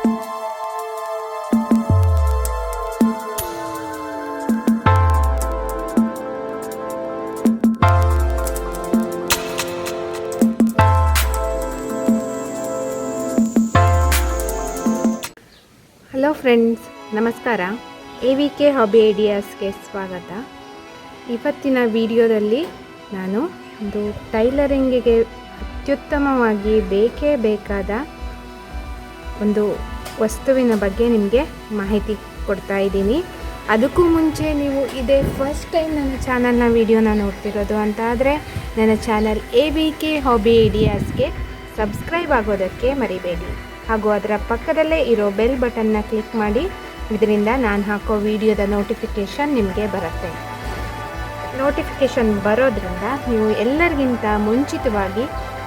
Hello friends, ನಮಸ್ಕಾರ. A V K hobby ಐಡಿಯಾಸ್ಗೆ ಸ್ವಾಗತ. ಇವತ್ತಿನ ವಿಡಿಯೋದಲ್ಲಿ ನಾನು ಒಂದು ಟೈಲರಿಂಗಿಗೆ ಅತ್ಯುತ್ತಮವಾಗಿ ಬೇಕೇ ಬೇಕಾದ ಒಂದು ವಸ್ತುವಿನ ಬಗ್ಗೆ ನಿಮಗೆ ಮಾಹಿತಿ ಕೊಡ್ತಾ ಇದ್ದೀನಿ. ಅದಕ್ಕೂ ಮುಂಚೆ ನೀವು ಇದೇ ಫಸ್ಟ್ ಟೈಮ್ ನನ್ನ ಚಾನಲ್ನ ವಿಡಿಯೋನ ನೋಡ್ತಿರೋದು ಅಂತ ಆದರೆ ನನ್ನ channel A B K hobby ಐಡಿಯಾಸ್ಗೆ subscribe ಆಗೋದಕ್ಕೆ ಮರಿಬೇಡಿ. ಹಾಗೂ ಅದರ ಪಕ್ಕದಲ್ಲೇ ಇರೋ ಬೆಲ್ ಬಟನ್ನ ಕ್ಲಿಕ್ ಮಾಡಿ. ಇದರಿಂದ ನಾನು ಹಾಕೋ ವಿಡಿಯೋದ ನೋಟಿಫಿಕೇಷನ್ ನಿಮಗೆ ಬರುತ್ತೆ. ನೋಟಿಫಿಕೇಷನ್ ಬರೋದ್ರಿಂದ ನೀವು ಎಲ್ಲರಿಗಿಂತ ಮುಂಚಿತವಾಗಿ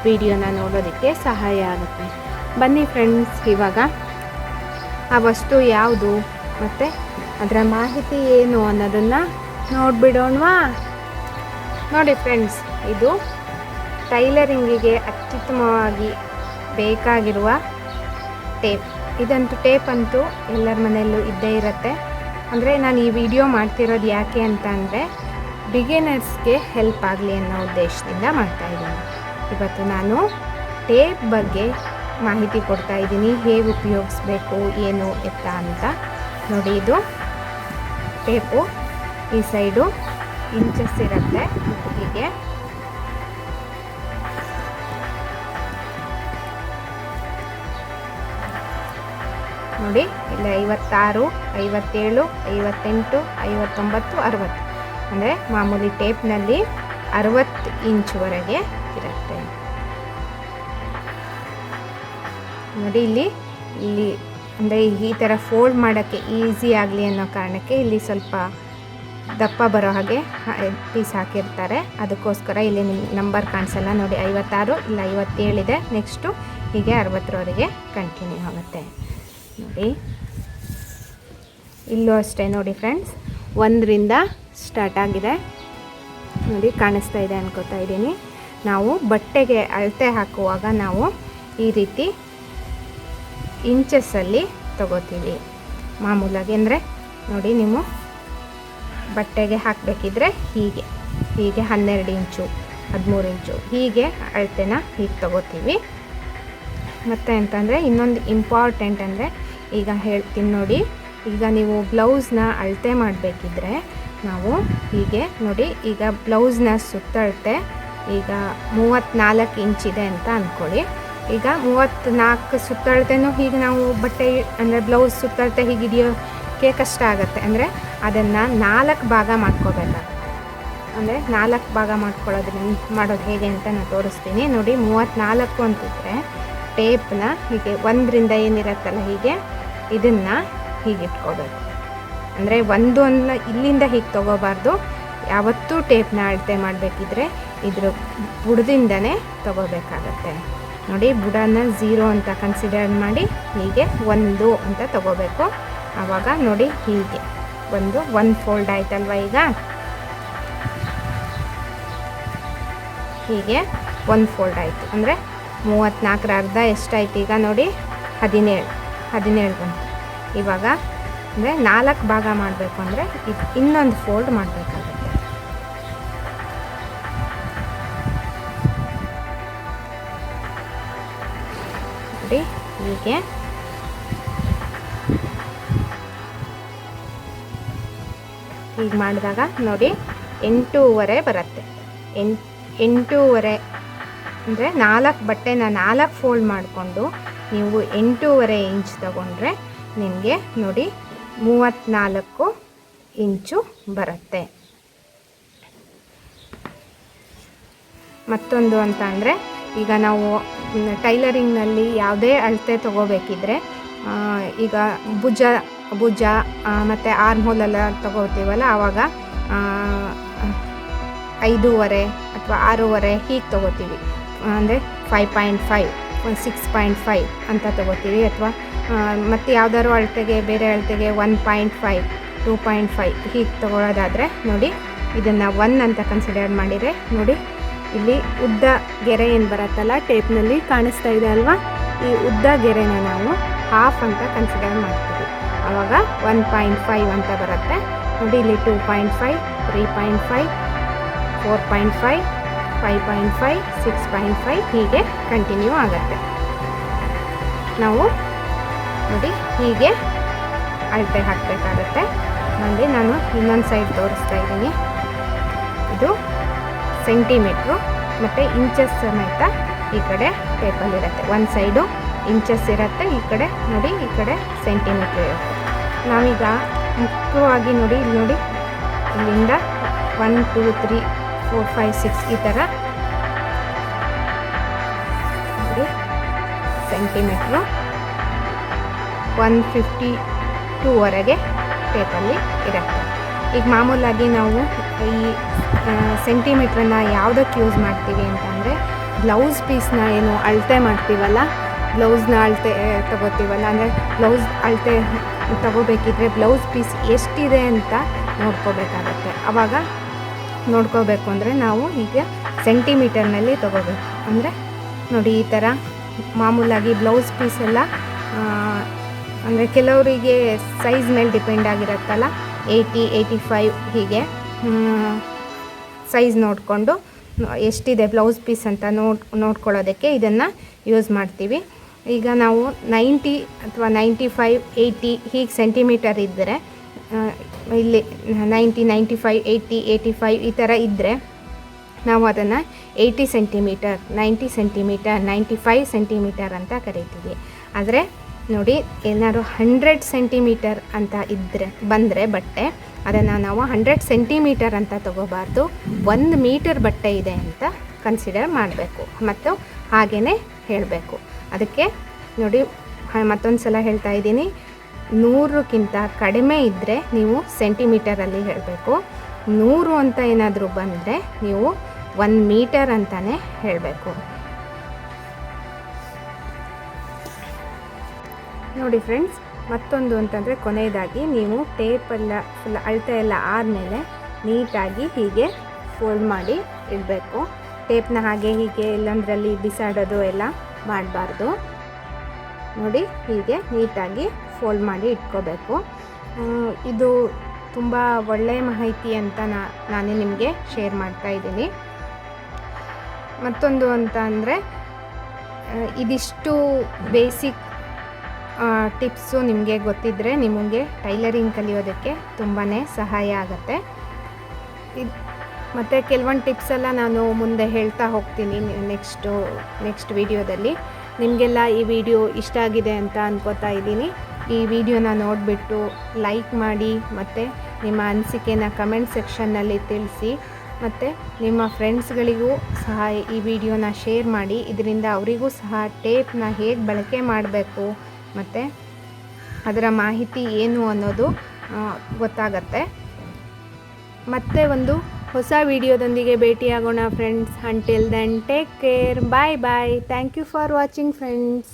ವಿಡಿಯೋನ ನೋಡೋದಕ್ಕೆ ಸಹಾಯ ಆಗುತ್ತೆ. ಬನ್ನಿ ಫ್ರೆಂಡ್ಸ್ ಇವಾಗ ಆ ವಸ್ತು ಯಾವುದು ಮತ್ತು ಅದರ ಮಾಹಿತಿ ಏನು ಅನ್ನೋದನ್ನು ನೋಡಿಬಿಡೋಣವಾ? ನೋಡಿ ಫ್ರೆಂಡ್ಸ್ ಇದು ಟೈಲರಿಂಗಿಗೆ ಅತ್ಯುತ್ತಮವಾಗಿ ಬೇಕಾಗಿರುವ ಟೇಪ್ ಇದಂತೂ ಟೇಪ್ ಅಂತೂ ಎಲ್ಲರ ಮನೆಯಲ್ಲೂ ಇದ್ದೇ ಇರುತ್ತೆ. ಅಂದರೆ ನಾನು ಈ ವಿಡಿಯೋ ಮಾಡ್ತಿರೋದು ಯಾಕೆ ಅಂತ ಅಂದರೆ ಬಿಗಿನರ್ಸ್ಗೆ ಹೆಲ್ಪ್ ಆಗಲಿ ಅನ್ನೋ ಉದ್ದೇಶದಿಂದ ಮಾಡ್ತಾಯಿದ್ದೀನಿ ಇವತ್ತು ನಾನು ಟೇಪ್ ಬಗ್ಗೆ ಮಾಹಿತಿ ಕೊಡ್ತಾ ಇದ್ದೀನಿ, ಹೇಗೆ ಉಪಯೋಗಿಸ್ಬೇಕು, ಏನು ಎತ್ತ ಅಂತ. ನೋಡಿ, ಇದು ಟೇಪು, ಈ ಸೈಡು ಇಂಚಸ್ ಇರುತ್ತೆ ಹೀಗೆ ನೋಡಿ, ಇಲ್ಲಿ ಐವತ್ತಾರು, ಐವತ್ತೇಳು, ಐವತ್ತೆಂಟು, ಐವತ್ತೊಂಬತ್ತು, ಅರವತ್ತು. ಅಂದರೆ ಮಾಮೂಲಿ ಟೇಪ್ನಲ್ಲಿ ಅರವತ್ತು ಇಂಚ್ವರೆಗೆ ಇರುತ್ತೆ. ನೋಡಿ ಇಲ್ಲಿ ಇಲ್ಲಿ ಅಂದರೆ ಈ ಥರ ಫೋಲ್ಡ್ ಮಾಡೋಕ್ಕೆ ಈಸಿ ಆಗಲಿ ಅನ್ನೋ ಕಾರಣಕ್ಕೆ ಇಲ್ಲಿ ಸ್ವಲ್ಪ ದಪ್ಪ ಬರೋ ಹಾಗೆ ಪೀಸ್ ಹಾಕಿರ್ತಾರೆ. ಅದಕ್ಕೋಸ್ಕರ ಇಲ್ಲಿ ನಿಮ್ಮ ನಂಬರ್ ಕಾಣಿಸಲ್ಲ ನೋಡಿ, ಐವತ್ತಾರು ಇಲ್ಲ ಐವತ್ತೇಳಿದೆ ನೆಕ್ಸ್ಟು ಹೀಗೆ ಅರವತ್ತರವರೆಗೆ ಕಂಟಿನ್ಯೂ ಆಗುತ್ತೆ. ನೋಡಿ. ಇಲ್ಲೂ ಅಷ್ಟೇ ನೋಡಿ ಫ್ರೆಂಡ್ಸ್ ಒಂದರಿಂದ ಸ್ಟಾರ್ಟ್ ಆಗಿದೆ. ನೋಡಿ, ಕಾಣಿಸ್ತಾ ಇದೆ ಅನ್ಕೋತಾ ಇದ್ದೀನಿ. ನಾವು ಬಟ್ಟೆಗೆ ಅಳತೆ ಹಾಕುವಾಗ ನಾವು ಈ ರೀತಿ ಇಂಚಸ್ಸಲ್ಲಿ ತಗೋತೀವಿ. ಮಾಮೂಲಾಗಿ ಅಂದರೆ ನೋಡಿ ನೀವು ಬಟ್ಟೆಗೆ ಹಾಕಬೇಕಿದ್ರೆ ಹೀಗೆ. ಹೀಗೆ ಹನ್ನೆರಡು ಇಂಚು, ಹದಿಮೂರು ಇಂಚು, ಹೀಗೆ ಅಳತೆನ ಹೀಗೆ ತಗೋತೀವಿ. ಮತ್ತು ಅಂತಂದರೆ ಇನ್ನೊಂದು ಇಂಪಾರ್ಟೆಂಟ್ ಅಂದರೆ ಈಗ ಹೇಳ್ತೀನಿ ನೋಡಿ, ಈಗ ನೀವು ಬ್ಲೌಸ್ನ ಅಳತೆ ಮಾಡಬೇಕಿದ್ರೆ ನಾವು ಹೀಗೆ ನೋಡಿ, ಈಗ ಬ್ಲೌಸ್ನ ಸುತ್ತಳತೆ ಈಗ ಮೂವತ್ತ್ನಾಲ್ಕು ಇಂಚಿದೆ ಅಂತ ಅಂದ್ಕೊಳ್ಳಿ ಈಗ ಮೂವತ್ತ್ನಾಲ್ಕು ಸುತ್ತಳತೆನೂ ಹೀಗೆ ನಾವು ಬಟ್ಟೆ, ಅಂದರೆ ಬ್ಲೌಸ್ ಸುತ್ತಳತೆ ಹೀಗೆ ಹಿಡಿಯೋಕ್ಕೆ ಕಷ್ಟ ಆಗುತ್ತೆ. ಅಂದರೆ ಅದನ್ನು ನಾಲ್ಕು ಭಾಗ ಮಾಡ್ಕೋಬೇಕಾಗುತ್ತೆ ಅಂದರೆ ನಾಲ್ಕು ಭಾಗ ಮಾಡ್ಕೊಳ್ಳೋದ್ರಿಂದ ಮಾಡೋದು ಹೇಗೆ ಅಂತ ನಾನು ತೋರಿಸ್ತೀನಿ. ನೋಡಿ ಮೂವತ್ತ್ನಾಲ್ಕು ಅಂತಿದ್ರೆ ಟೇಪ್ನ ಹೀಗೆ ಒಂದರಿಂದ ಏನಿರತ್ತಲ್ಲ ಹೀಗೆ, ಇದನ್ನು ಹೀಗೆ ಇಟ್ಕೋಬೇಕು. ಅಂದರೆ ಒಂದು ಅನ್ನ ಇಲ್ಲಿಂದ ಹೀಗೆ ತೊಗೋಬಾರ್ದು. ಯಾವತ್ತೂ ಟೇಪ್ನ ಅಳತೆ ಮಾಡಬೇಕಿದ್ರೆ ಇದ್ರ ಬುಡದಿಂದನೇ ತೊಗೋಬೇಕಾಗತ್ತೆ. ನೋಡಿ, ಬುಡನ ಝೀರೋ ಅಂತ ಕನ್ಸಿಡರ್ ಮಾಡಿ, ಹೀಗೆ ಒಂದು ಅಂತ ತಗೋಬೇಕು. ಆವಾಗ ನೋಡಿ, ಹೀಗೆ. ಒಂದು ಒನ್ ಫೋಲ್ಡ್ ಆಯ್ತಲ್ವ ಈಗ? ಹೀಗೆ ಒನ್ ಫೋಲ್ಡ್ ಆಯಿತು. ಅಂದರೆ ಮೂವತ್ತ್ನಾಲ್ಕರ ಅರ್ಧ ಎಷ್ಟಾಯ್ತು ಈಗ ನೋಡಿ, ಹದಿನೇಳು ಹದಿನೇಳು ಬಂತು. ಇವಾಗ, ಅಂದರೆ ನಾಲ್ಕು ಭಾಗ ಮಾಡಬೇಕು ಅಂದರೆ ಇನ್ನೊಂದು ಫೋಲ್ಡ್ ಮಾಡಬೇಕಾಗುತ್ತೆ ನೋಡಿ ಹೀಗೆ. ಹೀಗೆ ಮಾಡಿದಾಗ ನೋಡಿ ಎಂಟೂವರೆ ಬರುತ್ತೆ. ಎಂಟು ಎಂಟೂವರೆ ಅಂದರೆ ನಾಲ್ಕು ಬಟ್ಟೆನ ನಾಲ್ಕು ಫೋಲ್ಡ್ ಮಾಡಿಕೊಂಡು ನೀವು ಎಂಟೂವರೆ ಇಂಚ್ ತಗೊಂಡ್ರೆ ನಿಮಗೆ ನೋಡಿ ಮೂವತ್ತ್ನಾಲ್ಕು ಇಂಚು ಬರುತ್ತೆ. ಮತ್ತೊಂದು ಅಂತ ಅಂದರೆ ಈಗ ನಾವು ಟೈಲರಿಂಗ್ನಲ್ಲಿ ಯಾವುದೇ ಅಳತೆ ತೊಗೋಬೇಕಿದ್ರೆ ಈಗ ಭುಜ ಭುಜ ಮತ್ತು ಆರ್ಮ್ ಹೋಲೆಲ್ಲ ತೊಗೋತೀವಲ್ಲ, ಆವಾಗ ಐದೂವರೆ ಅಥವಾ ಆರೂವರೆ ಹೀಗೆ ತೊಗೋತೀವಿ. ಅಂದರೆ five point five six point five ಅಂತ ತೊಗೋತೀವಿ ಅಥವಾ ಮತ್ತು ಯಾವ್ದಾದ್ರು ಅಳತೆಗೆ, ಬೇರೆ ಅಳತೆಗೆ one point five two point five ಹೀಗೆ ತೊಗೊಳೋದಾದರೆ ನೋಡಿ, ಇದನ್ನು ಒನ್ ಅಂತ ಕನ್ಸಿಡರ್ ಮಾಡಿದರೆ ನೋಡಿ ಇಲ್ಲಿ ಉದ್ದ ಗೆರೆ ಏನು ಬರುತ್ತಲ್ಲ ಟೇಪ್ನಲ್ಲಿ ಕಾಣಿಸ್ತಾ ಇದೆ ಅಲ್ವಾ? ಈ ಉದ್ದ ಗೆರೆನ ನಾವು ಹಾಫ್ ಅಂತ ಕನ್ಸಿಡರ್ ಮಾಡ್ತೀವಿ. ಆವಾಗ ಒನ್ ಪಾಯಿಂಟ್ ಫೈವ್ ಅಂತ ಬರುತ್ತೆ. ನೋಡಿ ಇಲ್ಲಿ two point five three point five four point five five point five six point five ಹೀಗೆ ಕಂಟಿನ್ಯೂ ಆಗುತ್ತೆ. ನಾವು ನೋಡಿ ಹೀಗೆ ಅಳತೆ ಹಾಕಬೇಕಾಗತ್ತೆ. ನೋಡಿ ನಾನು ಇನ್ನೊಂದು ಸೈಡ್ ತೋರಿಸ್ತಾ ಇದ್ದೀನಿ. ಇದು ಸೆಂಟಿಮೀಟ್ರು ಮತ್ತು ಇಂಚಸ್ ಸಮೇತ ಈ ಕಡೆ ಟೇಪಲ್ಲಿರುತ್ತೆ ಒಂದು ಸೈಡು ಇಂಚಸ್ ಇರುತ್ತೆ, ಈ ಕಡೆ ನೋಡಿ, ಈ ಕಡೆ ಸೆಂಟಿಮೀಟ್ರ್ ಇರುತ್ತೆ. ನಾವೀಗ ಮುಖ್ಯವಾಗಿ ನೋಡಿ, ಇಲ್ಲಿ ನೋಡಿ. ಇಲ್ಲಿಂದ one two three four five six ಈ ಥರ ನೋಡಿ ಸೆಂಟಿಮೀಟ್ರು ಒನ್ ಫಿಫ್ಟಿ ಟೂವರೆಗೆ ಟೇಪಲ್ಲಿ ಇರುತ್ತೆ. ಈಗ ಮಾಮೂಲಾಗಿ ನಾವು ಈ ಸೆಂಟಿಮೀಟ್ರನ್ನ ಯಾವುದಕ್ಕೆ ಯೂಸ್ ಮಾಡ್ತೀವಿ ಅಂತಂದರೆ, ಬ್ಲೌಸ್ ಪೀಸ್ನ ಏನು ಅಳತೆ ಮಾಡ್ತೀವಲ್ಲ, ಬ್ಲೌಸ್ನ ಅಳತೆ ತಗೋತೀವಲ್ಲ, ಅಂದರೆ ಬ್ಲೌಸ್ ಅಳತೆ ತಗೋಬೇಕಿದ್ರೆ ಬ್ಲೌಸ್ ಪೀಸ್ ಎಷ್ಟಿದೆ ಅಂತ ನೋಡ್ಕೋಬೇಕಾಗತ್ತೆ. ಆವಾಗ ನೋಡ್ಕೋಬೇಕು ಅಂದರೆ ನಾವು ಈಗ ಸೆಂಟಿಮೀಟರ್ನಲ್ಲಿ ತಗೋಬೇಕು. ಅಂದರೆ ನೋಡಿ ಈ ಥರ ಮಾಮೂಲಾಗಿ ಬ್ಲೌಸ್ ಪೀಸ್ ಎಲ್ಲ ಅಂದರೆ ಕೆಲವರಿಗೆ ಸೈಜ್ ಮೇಲೆ ಡಿಪೆಂಡ್ ಆಗಿರುತ್ತಲ್ಲ, ಏಯ್ಟಿ ಏಯ್ಟಿ ಫೈವ್ ಹೀಗೆ. ಸೈಜ್ ನೋಡಿಕೊಂಡು ಎಷ್ಟಿದೆ ಬ್ಲೌಸ್ ಪೀಸ್ ಅಂತ ನೋಡ್ ನೋಡ್ಕೊಳ್ಳೋದಕ್ಕೆ ಇದನ್ನು ಯೂಸ್ ಮಾಡ್ತೀವಿ. ಈಗ ನಾವು ನೈಂಟಿ ಅಥವಾ ನೈಂಟಿ ಫೈವ್, ಏಯ್ಟಿ ಹೀಗೆ ಸೆಂಟಿಮೀಟರ್ ಇದ್ದರೆ ಇಲ್ಲಿ ninety ninety five, eighty eighty five ಈ ಥರ ಇದ್ದರೆ ನಾವು ಅದನ್ನು eighty centimetre, ninety centimetre, ninety five centimetre ಅಂತ ಕರಿತೀವಿ. ಆದರೆ ನೋಡಿ, ಏನಾದ್ರು ಹಂಡ್ರೆಡ್ ಸೆಂಟಿಮೀಟರ್ ಅಂತ ಇದ್ದರೆ ಬಂದರೆ ಬಟ್ಟೆ ಅದನ್ನು ನಾವು ಹಂಡ್ರೆಡ್ ಸೆಂಟಿಮೀಟರ್ ಅಂತ ತಗೋಬಾರ್ದು. ಒಂದು ಮೀಟರ್ ಬಟ್ಟೆ ಇದೆ ಅಂತ ಕನ್ಸಿಡರ್ ಮಾಡಬೇಕು. ಮತ್ತು ಹಾಗೇ ಹೇಳಬೇಕು. ಅದಕ್ಕೆ ನೋಡಿ ಮತ್ತೊಂದು ಸಲ ಹೇಳ್ತಾ ಇದ್ದೀನಿ. ನೂರಕ್ಕಿಂತ ಕಡಿಮೆ ಇದ್ದರೆ ನೀವು ಸೆಂಟಿಮೀಟರಲ್ಲಿ ಹೇಳಬೇಕು. ನೂರು ಅಂತ ಏನಾದರೂ ಬಂದರೆ ನೀವು ಒಂದು ಮೀಟರ್ ಅಂತಲೇ ಹೇಳಬೇಕು. ನೋಡಿ ಫ್ರೆಂಡ್ಸ್ ಮತ್ತೊಂದು ಅಂತಂದರೆ ಕೊನೆಯದಾಗಿ ನೀವು ಟೇಪೆಲ್ಲ ಫುಲ್ ಅಳತೆ ಎಲ್ಲ ಆದಮೇಲೆ ನೀಟಾಗಿ ಹೀಗೆ ಫೋಲ್ಡ್ ಮಾಡಿ ಇಡಬೇಕು. ಟೇಪ್ನ ಹಾಗೆ ಹೀಗೆ ಎಲ್ಲಂದ್ರಲ್ಲಿ ಬಿಸಾಡೋದು ಎಲ್ಲ ಮಾಡಬಾರ್ದು. ನೋಡಿ, ಹೀಗೆ ನೀಟಾಗಿ ಫೋಲ್ಡ್ ಮಾಡಿ ಇಟ್ಕೋಬೇಕು. ಇದು ತುಂಬ ಒಳ್ಳೆಯ ಮಾಹಿತಿ ಅಂತ ನಾ, ನಾನೇ ನಿಮಗೆ ಶೇರ್ ಮಾಡ್ತಾ ಇದ್ದೀನಿ. ಮತ್ತೊಂದು ಅಂತ ಅಂದರೆ ಇದಿಷ್ಟು ಬೇಸಿಕ್ ಟಿಪ್ಸು ನಿಮಗೆ ಗೊತ್ತಿದ್ದರೆ ನಿಮಗೆ ಟೈಲರಿಂಗ್ ಕಲಿಯೋದಕ್ಕೆ ತುಂಬಾ ಸಹಾಯ ಆಗುತ್ತೆ. ಇದು ಮತ್ತು ಕೆಲವೊಂದು ಟಿಪ್ಸೆಲ್ಲ ನಾನು ಮುಂದೆ ಹೇಳ್ತಾ ಹೋಗ್ತೀನಿ ನೆಕ್ಸ್ಟು, ನೆಕ್ಸ್ಟ್ ವಿಡಿಯೋದಲ್ಲಿ. ನಿಮಗೆಲ್ಲ ಈ ವಿಡಿಯೋ ಇಷ್ಟ ಆಗಿದೆ ಅಂತ ಅನ್ಕೋತಾ ಇದ್ದೀನಿ. ಈ ವಿಡಿಯೋನ ನೋಡಿಬಿಟ್ಟು ಲೈಕ್ ಮಾಡಿ ಮತ್ತು ನಿಮ್ಮ ಅನಿಸಿಕೆನ ಕಮೆಂಟ್ ಸೆಕ್ಷನ್ನಲ್ಲಿ ತಿಳಿಸಿ ಮತ್ತು ನಿಮ್ಮ ಫ್ರೆಂಡ್ಸ್ಗಳಿಗೂ ಸಹ ಈ ವಿಡಿಯೋನ ಶೇರ್ ಮಾಡಿ. ಇದರಿಂದ ಅವರಿಗೂ ಸಹ ಟೇಪ್ನ ಹೇಗೆ ಬಳಕೆ ಮಾಡಬೇಕು ಮತ್ತು ಅದರ ಮಾಹಿತಿ ಏನು ಅನ್ನೋದು ಗೊತ್ತಾಗತ್ತೆ. ಮತ್ತೆ ಒಂದು ಹೊಸ ವಿಡಿಯೋದೊಂದಿಗೆ ಭೇಟಿಯಾಗೋಣ friends until then take care bye bye thank you for watching friends